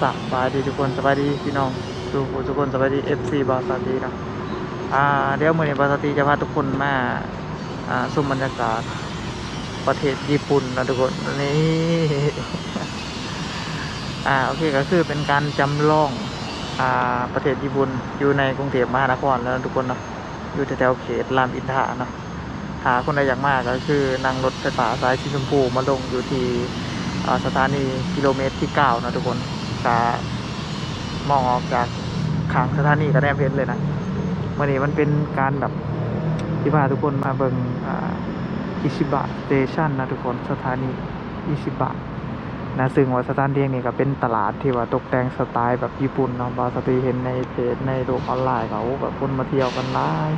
สบายดีทุกคนสบายดีพี่น้องทุกทุกคนสบายดี FC บาสาตีนะอ่าเดี๋ยวมื้อนี้บาสาตีจะพาทุกคนมาอ่าชมบรรยากาศประเทศญี่ปุ่นนะทุกคนนี่อ่าโอเคก็คือเป็นการจำลองอ่าประเทศญี่ปุ่นอยู่ในกรุงเทพมหานครแล้วทุกคนเนาะอยู่แถวๆเขตรามอินทราเนาะหาคนใดอยากมากก็คือนั่งรถไฟฟ้าสายสีชมพูมาลงอยู่ที่สถานีกิโลเมตรที่เก้านะทุกคน จะมองออกจากขางสถานีก็แนมเพชรเลยนะวันนี้มันเป็นการแบบที่พาทุกคนมาเบิงอิชิบะสเตชันนะทุกคนสถานีอิชิบะนะซึ่งว่าสถานที่นี้ก็เป็นตลาดที่ว่าตกแต่งสไตล์แบบญี่ปุ่นเนาะบาสตีเห็นในเพจในโลกออนไลน์เขาแบบคนมาเที่ยวกันหลาย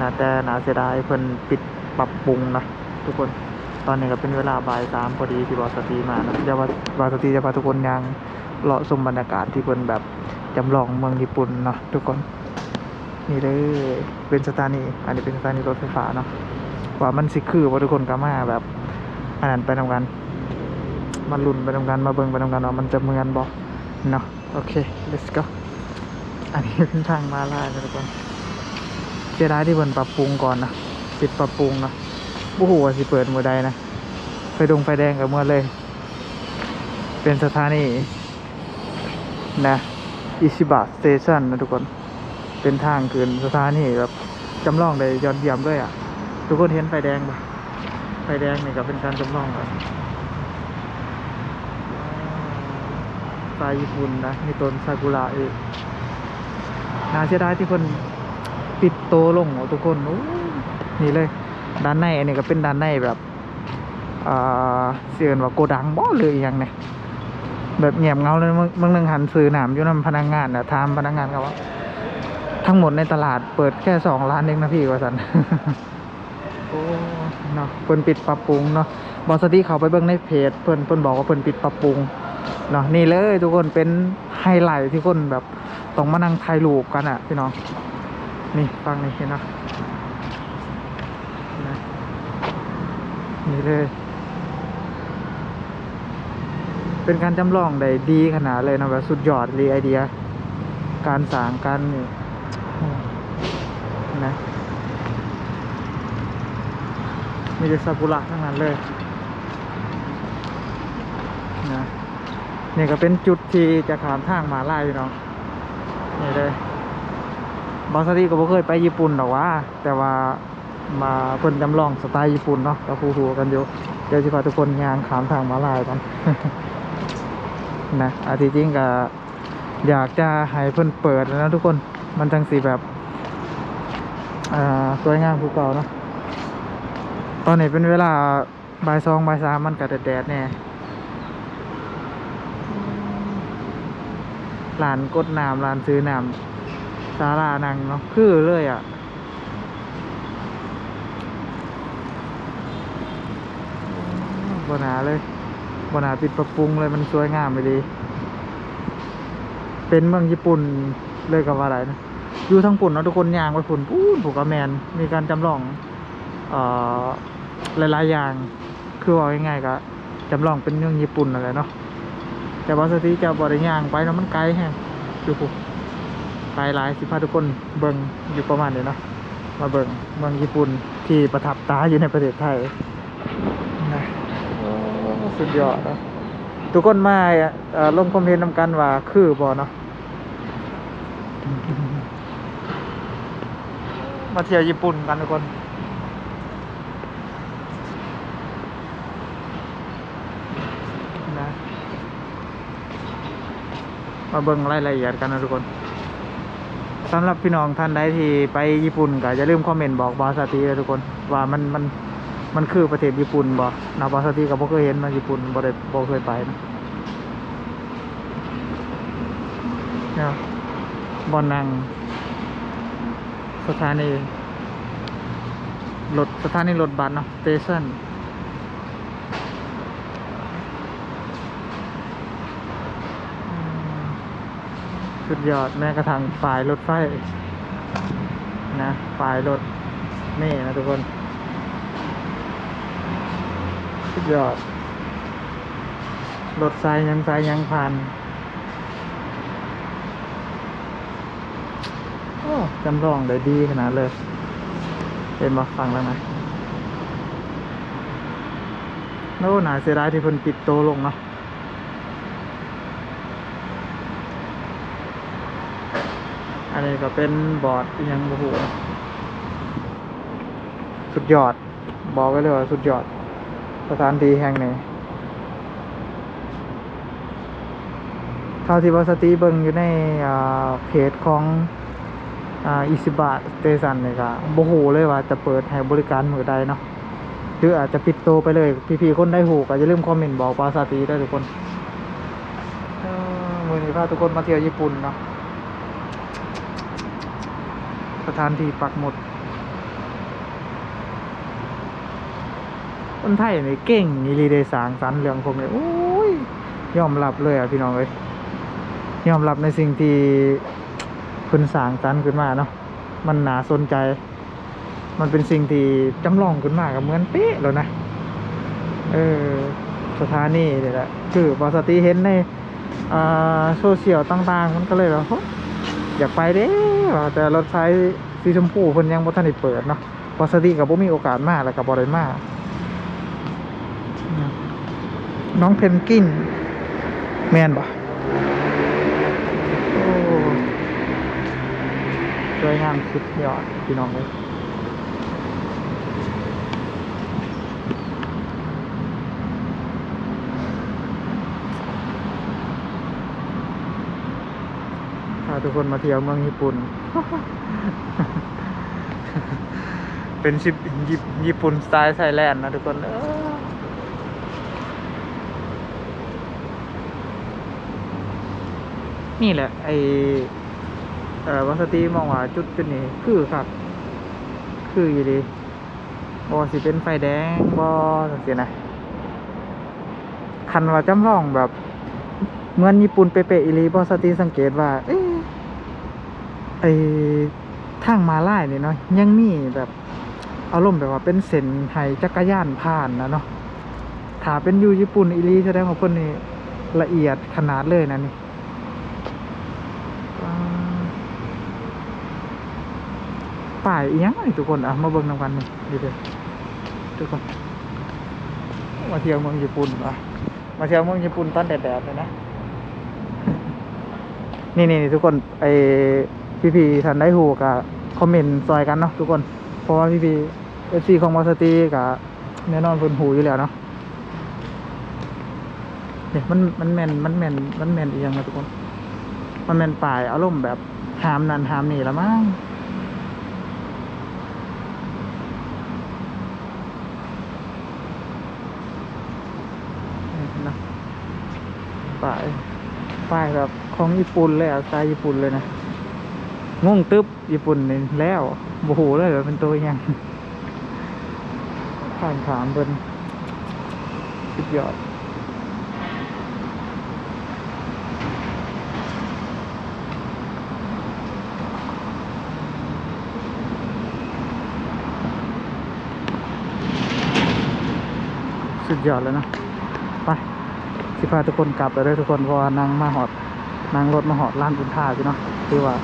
นะแต่น่าเสียดายเพิ่นปิดปรับปรุงนะทุกคนตอนนี้ก็เป็นเวลาบ่ายสามพอดีที่บอสตีมานะเดี๋ยวบอสตีจะพาทุกคนยัง เลาะชมบรรยากาศที่เป็นแบบจำลองเมืองญี่ปุ่นเนาะทุกคน นี่เลยเป็นสถานี อันนี้เป็นสถานีรถไฟฟ้าเนาะว่ามันสิคือว่าทุกคนก็มาแบบอันนั้นไปทำกันมาลุ่นไปทำกันมาเบิ่งไปทำกันว่าะมันจะเหมือนบอกเนาะโอเค let's go อันนี้เป็นทางมาลายนะทุกคนเสียดายที่เพิ่นปรับปรุงก่อนนะปิดปรับปรุงเนาะโอ้โหว่าสิเปิดมือใดนะไฟดงไฟแดงกับเมื่อเลย เป็นสถานี นะอิชิบะสเตชันนะทุกคน เป็นทางขึ้นสถานีแบบจำลองได้ยอดเยี่ยมด้วยอะ ทุกคนเห็นไฟแดงปะไฟแดงนี่ก็เป็นการจำลองแบบสไตล์ญี่ปุ่นนะ มีต้นซากุระเองน่าเสียดายที่คนปิดโตลงอะทุกคนโอ้นี่เลย ด้านในอันนี้ก็เป็นด้านในแบบอ่าเสื่อนว่าโกดังบ่หรืออหยังเนี่ย แบบเงียบเงาเลยมึงมึงนึงหันซื้อหนามอยู่นำพนักงานนะถามพนักงานเขาว่า ทั้งหมดในตลาดเปิดแค่สองร้านเองนะพี่ว่าสันโอ้เนาะเพิ่นปิดปรับปรุงเนาะบอสตี้เขาไปเบิ่งในเพจเพิ่นเพิ่นบอกว่าเพิ่นปิดปรับปรุงเนาะนี่เลยทุกคนเป็นไฮไลท์ที่คนแบบต้องมานั่งถ่ายรูปกันอะพี่น้องนี่ฟังนี่เห็นเนาะนะนี่เลย เป็นการจำลองได้ดีขนาดเลยนะแบบสุดยอดเลยไอเดีย การสางการนี่นะมีแต่ซากุระทั้งนั้นเลยนะนี่ก็เป็นจุดที่จะขามทางมาลายเน้องนี่เลยบอสตีก็บ่เคยไปญี่ปุ่นหรอกว่า แต่ว่ามาเพิ่นจำลองสไตล์ญี่ปุ่นเนาะก็ฮู้ๆกันอยู่เดี๋ยวสิพาทุกคนย่างขามทางมาลายกัน นะอาทิจริงก็อยากจะให้เพิ่นเปิดนะทุกคนมันจังสีแบบสวยงามภูเก่าเนาะตอนนี้เป็นเวลาบ่ายสองบ่ายสามมันก็แดดแน่ร้านกดน้ำร้านซื้อน้ำศาลานังเนาะคือเลยอะบนาเลย บนาปิดปรับปรุงเลยมันสวยงามไปดี เป็นเมืองญี่ปุ่นเลยกับว่าอะไรนะอยู่ทั้งปุ่นเนาะทุกคนย่างไปปุ่นปู้นผูกกระแมน มีการจำลองเอ่อหลายๆอย่าง คือว่าง่ายๆก็จำลองเป็นเมืองญี่ปุ่นอะไรเนาะแต่ว่าสติจะบริย่างไปเนาะมันไกลแฮงอยู่ปุ๊ไปหลายสิพาทุกคนเบิงอยู่ประมาณนี้เนาะมาเบิงเมืองญี่ปุ่นที่ประทับตาอยู่ในประเทศไทย สุดยอดนะทุกคนมาเอ่อลงคอมเมนต์นำกันว่าคือบอเนาะมาเที่ยวญี่ปุ่นกันทุกคนนะมาเบิ่งรายละเอียดกันนะทุกคนสำหรับพี่น้องท่านใดที่ไปญี่ปุ่นก็อย่าลืมคอมเมนต์บอกบอสตีเลยทุกคน ว่ามันมัน มันคือประเทศญี่ปุ่นบ่นะบอสตีก็บ่เคยเห็นมาญี่ปุ่นบ่ได้บ่เคยไปนะเนี่ยบอนนัง สถานีรถสถานีรถบัสเนาะสเตชันสุดยอดแม้กระทั่งฝ่ายรถไฟนะฝ่ายรถเม่นะทุกคน สุดยอดรถสายยังสายยังพันโอ้จำลองได้ดีขนาดเลยเป็นมาฟังแล้วนะโน่หนาเสียดายที่คนปิดโตลงเนาะอันนี้ก็เป็นบอร์ดยังโอ้โหสุดยอด บอกไว้เลยว่าสุดยอด สถานที่แห่งนี้เท่าที่บอสตีเบิงอยู่ในเพจของอิสิบาสเตซันเนี่ยก็บูหูเลยว่าจะเปิดให้บริการมือใดเนาะหรืออาจจะปิดโตไปเลย พี่ๆคนได้หูก็อย่าลืมคอมเมนต์บอกบาสตีได้ทุกคนเมือนี้พาทุกคนมาเที่ยวญี่ปุ่นเนาะสถานที่ปักหมุด คนไทยนี่เก่งนี่รีเดสร้างสรรเรื่องผมเลยโอ้ยยอมรับเลยอะพี่น้องเอ้ยยอมรับในสิ่งที่เพิ่นสางสรรขึ้นมาเนาะมันหนาสนใจ มันเป็นสิ่งที่จำลองขึ้นมากับเหมือนเป๊ะเลยนะเออสถานีเนี่แหละคือบอสติเห็นในโซเชียลต่างๆ มันก็เลยแบบอยากไปเด้แต่รถไฟสีชมพูเพิ่นยังบ่ทันได้เปิดเนาะปกติก็บ่มีโอกาสมากแล้วก็บ่ได้มาก น้องเพนกินแมนบ่โอ้สวยงามสุดยอดพี่น้องเอ้ยพาทุกคนมาเที่ยวเมืองญี่ปุ่น เป็นชิปญี่ญี่ปุ่นสไตล์ไทยแลนด์นะทุกคนเออ นี่แหละไอเอ่อวัสตีมองว่าจุดจุดนี้คือครับ คืออยู่ดีบอสิเป็นไฟแดงบอสังเกตนะคันว่าจำลองแบบเหมือนญี่ปุ่นเป๊ะๆอีหลีบอสตีสังเกตว่า เอ๊ไอทางมาไลายนี่เนาะยังมีแบบอารมณ์แบบว่าเป็นเส้นไห้จักรยานผ่านนะเนาะถ้าเป็นอยู่ญี่ปุ่นอีหลีแสดงว่าเพิ่นนี่ละเอียดขนาดเลยนะนี่ ป้ายอีหยังนี่ทุกคนอะมาเบิ่งนำกันนี่ดีเด้อทุกคน มาเที่ยวเมืองญี่ปุ่นอะมาเที่ยวเมืองญี่ปุ่นตอนแดดๆเลยนะ นี่นี่ทุกคนไอพี่พีทันได้หูกับคอมเมนต์ซอยกันเนาะทุกคน เพราะว่าพี่พีเอฟซีของมอสตีกับแน่นอนเพิ่นหูอยู่แล้วเนาะเนี่ยมันมันแมนมันแมนมันแมนอีกอย่างนะทุกคน มันแมนป่ายอารมณ์แบบหามนันหามนี่ละมั้งนี่นะป่ายป่ายแบบของญี่ปุ่นเลยอะสไตล์ญี่ปุ่นเลยนะงงตึ๊บญี่ปุ่นนี่แล้วโอ้โหเลยว่าเป็นตัวอยังผ่านถามเป็นสุดยอด สุดยอดเลยนะไปสิพาทุกคนกลับไปเลยทุกคนเพราะว่านั่งมาหอดนั่งรถมาหอดร้านบุญท่าพี่เนาะคือว่า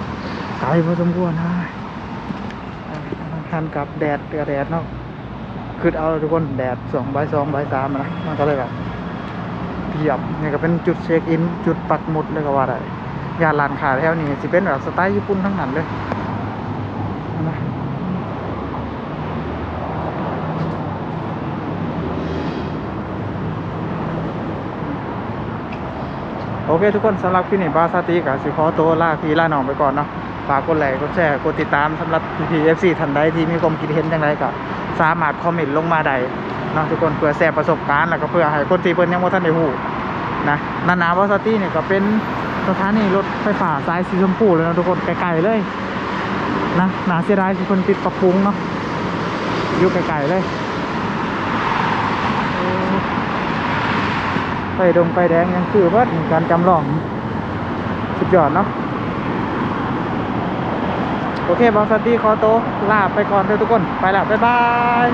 ไกลพอสมควรนะทันกับแดดกับแดดเนาะคือเอาทุกคนแดดสองใบสองใบสามนะมันก็เลยแบบเพียบนี่ก็เป็นจุดเช็คอินจุดปักหมุดเลยก็ว่าได้ยานลานขาแถวนี้สิเป็นแบบสไตล์ญี่ปุ่นทั้งนั้นเลยนะ อเคทุกคนสำหรับคลิปนี้บาซาติกับสิขอตัวลาพี่ลาน้องไปก่อนเนาะฝากกดไลค์กดแชร์กดติดตามสำหรับ PPFC ท่านใดที่มีความคิดเห็นอย่างไรก็สามารถคอมเมนต์ลงมาได้เนาะทุกคนเพื่อแชร์ประสบการณ์แล้วก็เพื่อให้คนที่เพิ่นยังบ่ทันได้ฮู้นะนานาบอสตี้เนี่ยก็เป็นสถานีรถไฟฟ้าสายสีชมพูเลยนะทุกคนไกลๆเลยนะหนาเสียดายที่เพิ่นปิดปรับปรุงเนาะอยู่ไกลๆเลยโอ้ไฟ ดงไฟแดงยังคือว่าการจำลอง สุดยอดเนาะโอเคบอสตี้ขอโตลาไปก่อนเลยทุกคน ไปแล้ว บ๊ายบาย